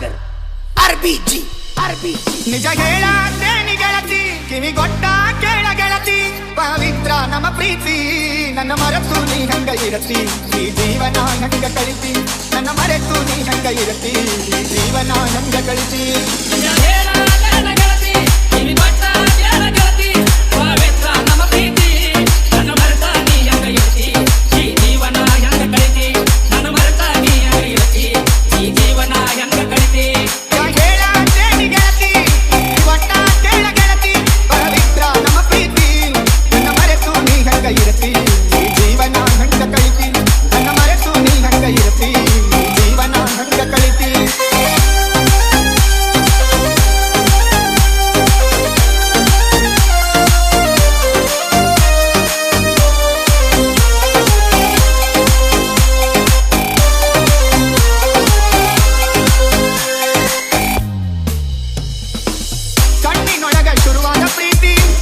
ರಾಗರ್ R B G R B ನಿಜ ಹೇಳಿ ಗೆಳತಿ? ಕಿವಿ ಗೊಟ್ಟ ಕೇಳ ಗೆಳತಿ? ಪವಿತ್ರ ನಮ್ಮ ಪ್ರೀತಿ, ನನ್ನ ಮರೆತು ನೀ ಹಂಗ ಇರತಿ. ಈ ಜೀವನ ಹಂಗ ಕಳಿಸಿ ನನ್ನ ಮರೆತು ನೀ ಹಂಗ ಇರತಿ. ಈ ಜೀವನ ಹಂಗ ಕಳಿತಿ.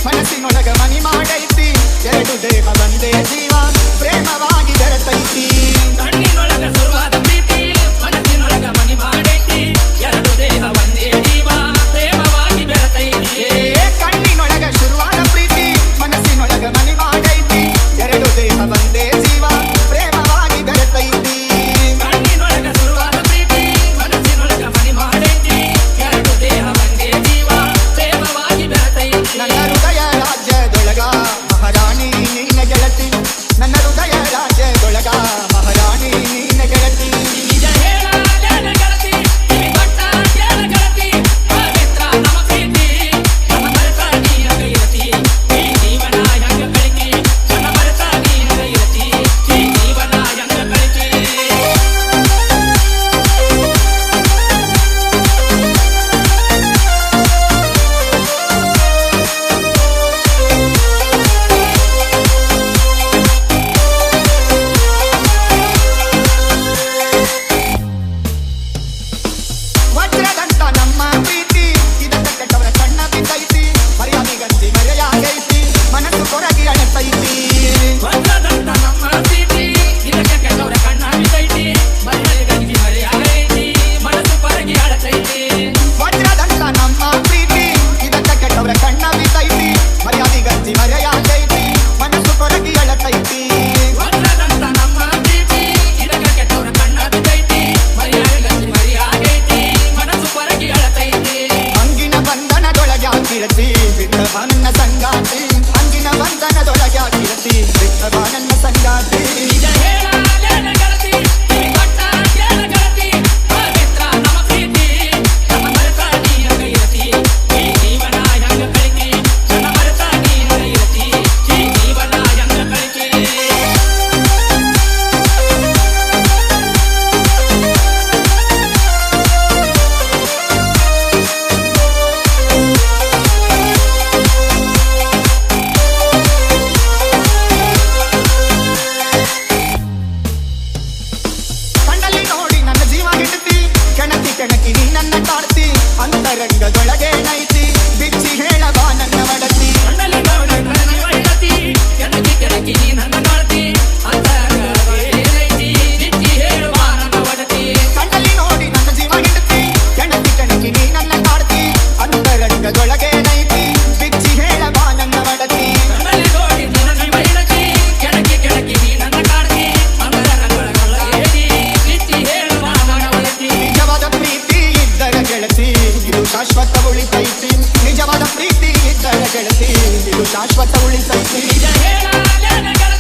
ಮನಸ್ಸಿನೊಳಗ ಮನಿ ಮಾಡೈತಿ ಎರಡು ದೇಹ ಒಂದೇ ಜೀವ ಪ್ರೇಮವಾಗಿ ಬೆರೆತೈತಿ സഞ്ചാത്തി അഞ്ചിന വന്ദന തൊഴയാക്കി എത്തി വിഘ്നവാനന്ന സഞ്ചാത്തി വിജയേ ಕೆಣಕಿ ಕೆಣಕಿ ನೀ ನನ್ನ ಕಾಡ್ತಿ ಅಂತರಂಗದೊಳಗೆ ನೈತಿ ಉಳಿತೈತಿ ನಿಜವಾದ ಪ್ರೀತಿ ಇದ್ದರೆ ಗೆಳತಿ ಇದು ಶಾಶ್ವತ ಉಳಿತೈತಿ ಹೇಳ